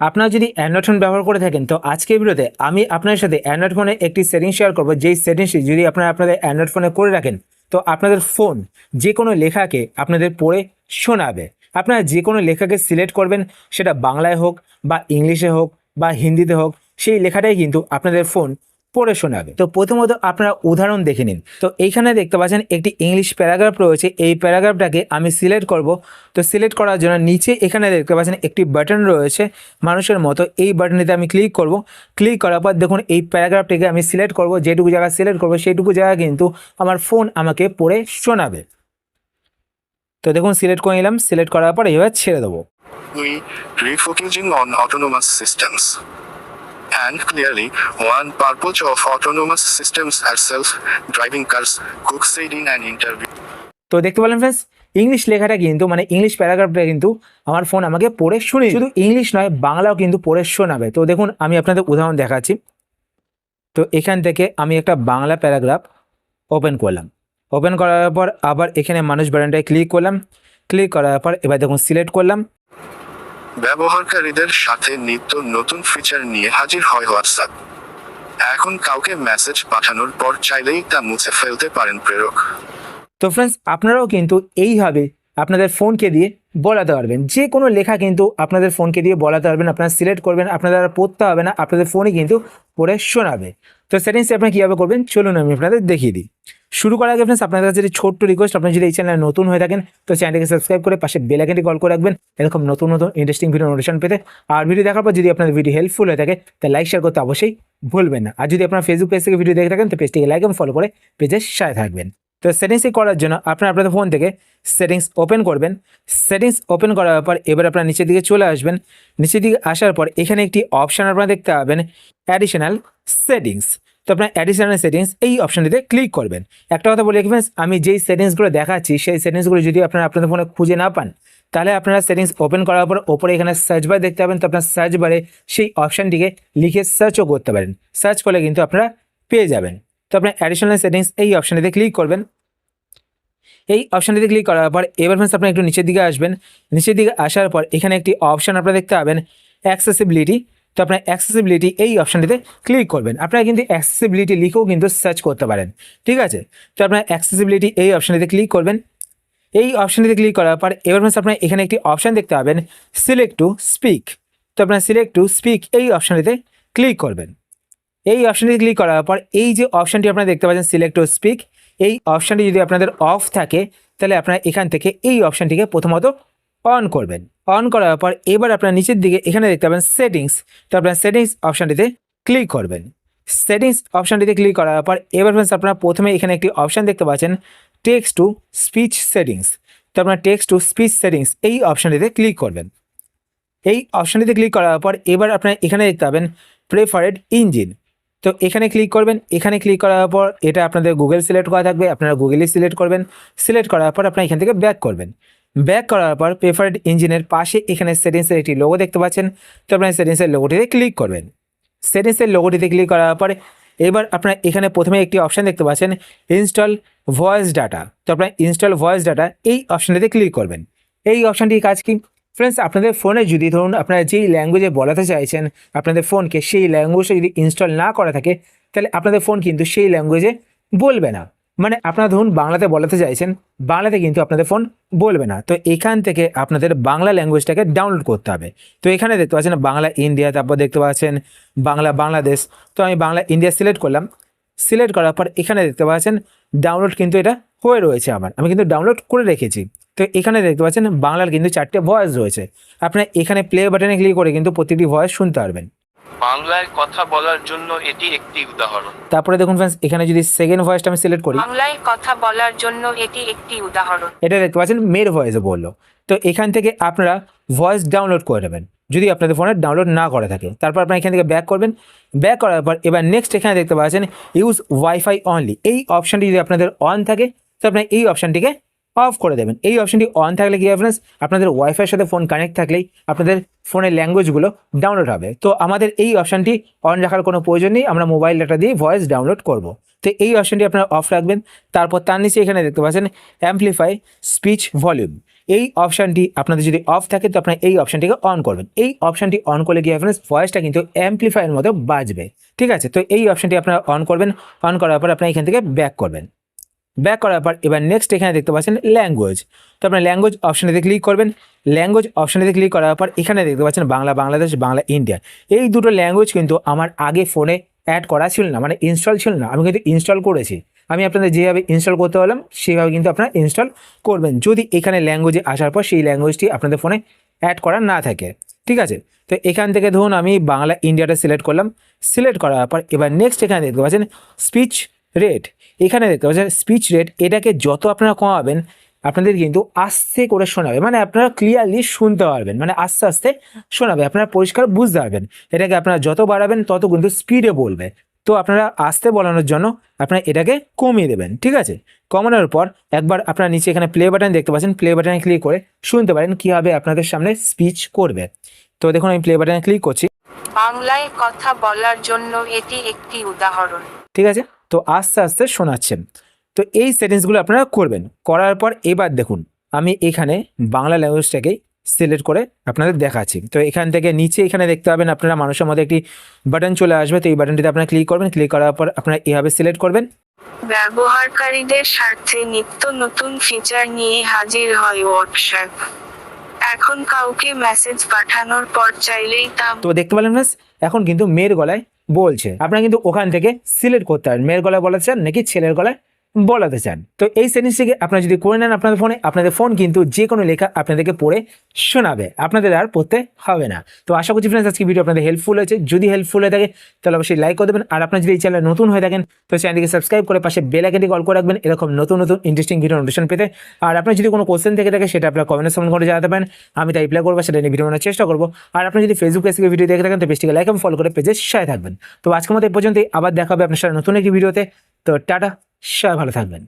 আপনারা যদি Android phone ব্যবহার করে থাকেন, তো আজকের ভিডিওতে আমি আপনার সাথে অ্যান্ড্রয়েড ফোনে একটি সেটিং শেয়ার করব। যেই সেটিংসটি যদি আপনারা আপনাদের অ্যান্ড্রয়েড ফোনে করে রাখেন, তো আপনাদের ফোন যে কোনো লেখাকে আপনাদের পড়ে শোনাবে। আপনারা যে কোনো লেখাকে সিলেক্ট করবেন, সেটা বাংলায় হোক বা ইংলিশে হোক বা হিন্দিতে হোক, সেই লেখাটাই কিন্তু আপনাদের ফোন পড়ে শোনাবে। তো প্রথমত আপনারা উদাহরণ দেখে নিন। তো এইখানে দেখতে পাচ্ছেন একটি ইংলিশ প্যারাগ্রাফ রয়েছে। এই প্যারাগ্রাফটাকে আমি সিলেক্ট করব। তো সিলেক্ট করার জন্য নিচে এখানে দেখতে পাচ্ছেন একটি বাটন রয়েছে। মানুষের মতো এই বাটনটিতে আমি ক্লিক করব। ক্লিক করার পর দেখুন এই প্যারাগ্রাফটিকে আমি সিলেক্ট করব। যেটুকু জায়গা সিলেক্ট করব সেইটুকু জায়গা কিন্তু আমার ফোন আমাকে পড়ে শোনাবে। তো দেখুন সিলেক্ট করে নিলাম। সিলেক্ট করার পর এইভাবে ছেড়ে দেবো। We refocusing on autonomous systems. And clearly, one purpose of autonomous systems are self-driving cars, Cook said in an interview. তো দেখতে পেলেন ফ্রেন্ডস ইংলিশ লেখাটা কিন্তু মানে ইংলিশ প্যারাগ্রাফটা কিন্তু আমার ফোন আমাকে পড়ে শুনে শুধু ইংলিশ নয় বাংলাও কিন্তু পড়ে শোনাবে। তো দেখুন আমি আপনাদের উদাহরণ দেখাচ্ছি। তো এখান থেকে আমি একটা বাংলা প্যারাগ্রাফ ওপেন করলাম। ওপেন করার পর আবার এখানে মানুষ বাটনটায় ক্লিক করলাম। ক্লিক করার পর এবার দেখুন সিলেক্ট করলাম। ব্যবহারকারীদের সাথে নিত্য নতুন ফিচার নিয়ে হাজির হয় হোয়াটসঅ্যাপ এখন কাউকে মেসেজ পাঠানোর পর চাইলেই তা মুছে ফেলতে পারেন প্রেরক। তো ফ্রেন্ডস আপনারাও কিন্তু এইভাবে আপনাদের ফোনকে দিয়ে বলাতে পারবেন। যে কোনো লেখা কিন্তু আপনাদের ফোনকে দিয়ে বলাতে পারবেন, আপনারা সিলেক্ট করবেন, আপনাদের আর পড়তে হবে না, আপনাদের ফোনই কিন্তু পড়ে শোনাবে। তো সেটিংস আপনারা কীভাবে করবেন? চলুন আমি আপনাদের দেখিয়ে দিই। শুরু করার আগে ফ্রেন্ডস আপনাদের কাছে একটি ছোট্ট রিকোয়েস্ট আপনি যদি এই চ্যানেলে নতুন হয়ে থাকেন, তো চ্যানেলকে সাবস্ক্রাইব করে পাশে বেল আইকনটি কল করে রাখবেন, এরকম নতুন নতুন ইন্টারেস্টিং ভিডিও নোটিফিকেশন পেতে। আর ভিডিও দেখার পর যদি আপনাদের ভিডিও হেল্পফুল হয়ে থাকে তাহলে লাইক শেয়ার করতে অবশ্যই ভুলবেন না। আর যদি আপনার ফেসবুক পেজ থেকে ভিডিও দেখে থাকেন, তো পেজটিকে লাইক এবং ফলো করে পেজের সাথে থাকবেন। তো সেটিংসে করার জন্য আপনার আপনাদের ফোন থেকে সেটিংস ওপেন করবেন। সেটিংস ওপেন করার পর এবার আপনার নিচের দিকে চলে আসবেন। নিচের দিকে আসার পর এখানে একটি অপশান আপনারা দেখতে পাবেন অ্যাডিশনাল সেটিংস তো আপনার অ্যাডিশনাল সেটিংস এই অপশানটিতে ক্লিক করবেন। একটা কথা বলে রাখবেন আমি যেই সেটিংসগুলো দেখাচ্ছি, সেই সেটিংসগুলো যদি আপনারা আপনাদের ফোনে খুঁজে না পান, তাহলে আপনারা সেটিংস ওপেন করার পর ওপরে এখানে সার্চ বার দেখতে পাবেন। তো আপনার সার্চ বারে সেই অপশানটিকে লিখে সার্চও করতে পারেন। সার্চ করলে কিন্তু আপনারা পেয়ে যাবেন। তো আপনার অ্যাডিশনাল সেটিংস এই অপশানটিতে ক্লিক করবেন। এই অপশানটিতে ক্লিক করার পর এবার ফ্রেন্ডস আপনি একটু নিচের দিকে আসবেন। নিচের দিকে আসার পর এখানে একটি অপশান আপনারা দেখতে পাবেন অ্যাক্সেসিবিলিটি তো আপনার অ্যাক্সেসিবিলিটি এই অপশানটিতে ক্লিক করবেন। আপনারা কিন্তু অ্যাক্সেসিবিলিটি লিখেও কিন্তু সার্চ করতে পারেন। ঠিক আছে? তো আপনার অ্যাক্সেসিবিলিটি এই অপশানটিতে ক্লিক করবেন। এই অপশানটিতে ক্লিক করার পর এবার আপনার এখানে একটি অপশান দেখতে পাবেন সিলেক্ট টু স্পিক তো আপনার সিলেক্ট টু স্পিক এই অপশানটিতে ক্লিক করবেন। এই অপশানটি ক্লিক করার পর এই যে অপশানটি আপনারা দেখতে পাচ্ছেন সিলেক্ট টু স্পিক এই অপশানটি যদি আপনাদের অফ থাকে, তাহলে আপনারা এখান থেকে এই অপশানটিকে প্রথমত অন করবেন। অন করার পর এবার আপনার নিচের দিকে এখানে দেখতে পাবেন সেটিংস তো আপনার সেটিংস অপশানটিতে ক্লিক করবেন। সেটিংস অপশানটিতে ক্লিক করার পর এবার ফ্রেন্ডস আপনারা প্রথমে এখানে একটি অপশান দেখতে পাচ্ছেন টেক্সট টু স্পিচ সেটিংস তো আপনার টেক্সট টু স্পিচ সেটিংস এই অপশানটিতে ক্লিক করবেন। এই অপশানটিতে ক্লিক করার পর এবার আপনার এখানে দেখতে পাবেন প্রেফারেড ইঞ্জিন তো এখানে ক্লিক করবেন, এখানে ক্লিক করার পর এটা আপনাদের গুগল সিলেক্ট করা থাকবে, আপনারা গুগলই সিলেক্ট করবেন। সিলেক্ট করার পর আপনারা এখান থেকে ব্যাক করবেন। ব্যাক করার পর প্রেফারেড ইঞ্জিনের পাশে এখানে সেটিংসের একটি লোগো দেখতে পাচ্ছেন। তো আপনারা সেটিংসের লোগোটিতে ক্লিক করবেন। সেটিংসের লোগোটিতে ক্লিক করার পরে এবার আপনারা এখানে প্রথমে একটি অপশান দেখতে পাচ্ছেন ইনস্টল ভয়েস ডাটা তো আপনারা ইনস্টল ভয়েস ডাটা এই অপশানটিতে ক্লিক করবেন। এই অপশানটির কাজ কি? ফ্রেন্ডস আপনাদের ফোনে যদি ধরুন আপনারা যেই ল্যাঙ্গুয়েজে বলাতে চাইছেন, আপনাদের ফোনকে সেই ল্যাঙ্গুয়েজটা যদি ইনস্টল না করা থাকে, তাহলে আপনাদের ফোন কিন্তু সেই ল্যাঙ্গুয়েজে বলবে না। মানে আপনারা ধরুন বাংলাতে বলাতে চাইছেন, বাংলাতে কিন্তু আপনাদের ফোন বলবে না। তো এখান থেকে আপনাদের বাংলা ল্যাঙ্গুয়েজটাকে ডাউনলোড করতে হবে। তো এখানে দেখতে পাচ্ছেন বাংলা ইন্ডিয়া তারপর দেখতে পাচ্ছেন বাংলা বাংলাদেশ তো আমি বাংলা ইন্ডিয়া সিলেক্ট করলাম। সিলেক্ট করার পর এখানে দেখতে পাচ্ছেন ডাউনলোড কিন্তু এটা হয়ে রয়েছে আমার। আমি কিন্তু ডাউনলোড করে রেখেছি। তো এখানে দেখতে পাচ্ছেন বাংলার কিন্তু চারটে ভয়েস রয়েছে। আপনার এখানে প্লে বাটনে ক্লিক করে কিন্তু প্রতিটি ভয়েস শুনতে পারবেন। বাংলায় কথা বলার জন্য এটি একটি উদাহরণ। তারপরে দেখুন ফ্রেন্ডস এখানে যদি সেকেন্ড ভয়েসটা আমি সিলেক্ট করি। বাংলায় কথা বলার জন্য এটি একটি উদাহরণ। এটা দেখতে পাচ্ছেন মেয়ের ভয়েসে বলল। তো এখান থেকে আপনারা ভয়েস ডাউনলোড করে নেবেন। যদি আপনাদের ফোনে ডাউনলোড না করা থাকে তারপর আপনারা এখান থেকে ব্যাক করবেন। ব্যাক করার পর এবার নেক্সট এখানে দেখতে পাচ্ছেন ইউজ ওয়াইফাই অনলি এই অপশানটি যদি আপনাদের অন থাকে তো আপনারা এই অপশানটিকে অফ করে দেবেন। এই অপশানটি অন থাকলে কি হবে friends? আপনাদের ওয়াইফাইয়ের সাথে ফোন কানেক্ট থাকলেই আপনাদের ফোনের ল্যাঙ্গুয়েজগুলো ডাউনলোড হবে। তো আমাদের এই অপশানটি অন রাখার কোনো প্রয়োজন নেই, আমরা মোবাইল ডাটা দিয়ে ভয়েস ডাউনলোড করব। তো এই অপশানটি আপনারা অফ রাখবেন, তারপর তার নিচে এখানে দেখতে পাচ্ছেন অ্যাম্পলিফাই স্পিচ ভলিউম এই অপশানটি আপনাদের যদি অফ থাকে, তো আপনারা এই অপশানটিকে অন করবেন। এই অপশানটি অন করলে কি আপনার ভয়েসটা কিন্তু অ্যাম্পলিফায়ার মতো বাজবে। ঠিক আছে? তো এই অপশানটি আপনারা অন করবেন অন করার পর আপনার এখান থেকে ব্যাক করবেন। ব্যাক করার পর এবার নেক্সট এখানে দেখতে পাচ্ছেন ল্যাঙ্গুয়েজ তো আপনার ল্যাঙ্গুয়েজ অপশানেতে ক্লিক করবেন। ল্যাঙ্গুয়েজ অপশানেতে ক্লিক করার পর এখানে দেখতে পাচ্ছেন বাংলা, বাংলাদেশ, বাংলা ইন্ডিয়া এই দুটো ল্যাঙ্গুয়েজ কিন্তু আমার আগে ফোনে অ্যাড করা ছিল না মানে ইনস্টল ছিল না। আমি কিন্তু ইনস্টল করেছি। আমি আপনাদের যেভাবে ইনস্টল করতে বললাম সেভাবে কিন্তু আপনারা ইনস্টল করবেন। যদি এখানে ল্যাঙ্গুয়েজে আসার পর সেই ল্যাঙ্গুয়েজটি আপনাদের ফোনে অ্যাড করা না থাকে। ঠিক আছে? তো এখান থেকে ধরুন আমি বাংলা ইন্ডিয়াটা সিলেক্ট করলাম। সিলেক্ট করার পর এবার নেক্সট এখানে দেখতে পাচ্ছেন স্পিচ রেট এখানে দেখতে পাচ্ছেন স্পিচ রেট এটাকে যত আপনারা কমাবেন আপনাদের কিন্তু আস্তে করে শোনাবে। মানে আপনারা ক্লিয়ারলি শুনতে পারবেন মানে আস্তে আস্তে শোনাবে আপনারা পরিষ্কার বুঝতে পারবেন। এটাকে আপনারা যত বাড়াবেন তত কিন্তু স্পিডে বলবে। তো আপনারা আস্তে বলানোর জন্য আপনারা এটাকে কমিয়ে দেবেন ঠিক আছে? কমানোর পর একবার আপনারা নিচে এখানে প্লে বাটন দেখতে পাচ্ছেন প্লে বাটনে ক্লিক করে শুনতে পারেন কীভাবে আপনাদের সামনে স্পিচ করবে। তো দেখুন আমি প্লে বাটনে ক্লিক করছি। বাংলায় কথা বলার জন্য এটি একটি উদাহরণ। ঠিক আছে? তো আস্তে আস্তে শোনাচ্ছেন। তো এই সেটিংসগুলো আপনারা করবেন। করার পর এবার দেখুন আমি এখানে বাংলা ল্যাঙ্গুয়েজটাকেই সিলেক্ট করে আপনাদের দেখাচ্ছি। তো এখান থেকে নিচে এখানে দেখতে পাবেন আপনারা মানুষের মধ্যে একটি বাটন চলে আসবে। তো এই বাটনটিতে আপনারা ক্লিক করবেন। ক্লিক করার পর আপনারা এভাবে সিলেক্ট করবেন। ব্যবহারকারীদের স্বার্থে নিত্য নতুন ফিচার নিয়ে হাজির হয় হোয়াটসঅ্যাপ এখন কাউকে মেসেজ পাঠানোর পর চাইলেই তা তো দেখতে পেলেন এখন কিন্তু মেয়ের গলায় বলছে। আপনারা কিন্তু ওখান থেকে সিলেক্ট করতে পারেন। মেয়ের গলায় বলাতে চান নাকি ছেলের গলায়? বলাতে চান। তো এই সেটিংসটিকে আপনারা যদি করে নেন আপনাদের ফোনে আপনাদের ফোন কিন্তু যে কোনো লেখা আপনাদেরকে পড়ে শোনাবে। আপনাদের আর পড়তে হবে না। তো আশা করছি ফ্রেন্ডস আজকে ভিডিও আপনাদের হেল্পফুল হয়েছে। যদি হেল্পফুল হয়ে থাকে, তাহলে অবশ্যই লাইক করে দেবেন। আর আপনার যদি এই চ্যানেল নতুন হয়ে থাকেন, তো চ্যানেলটিকে সাবস্ক্রাইব করে পাশে বেল আইকনটি কল করে রাখবেন। এরকম নতুন নতুন ইন্টারেস্টিং ভিডিও নোটিফিকেশন পেতে। আর আপনার যদি কোনো কোশ্চেন থেকে থাকে, সেটা আপনার কমেন্টে কমেন্ট করে জানাতে পারেন। আমি তাই রিপ্লাই করব, সেটা নিয়ে ভিডিও বানানোর চেষ্টা করব। আর আপনি যদি ফেসবুক থেকে ভিডিও দেখে থাকেন, তো পেজটিকে লাইক এবং ফলো করে পেজে সাথে থাকবেন। তো আজকের মতো এই পর্যন্তই। আবার দেখা হবে আপনার সাথে নতুন একটি ভিডিওতে তো টাটা। সবাই ভালো থাকবেন।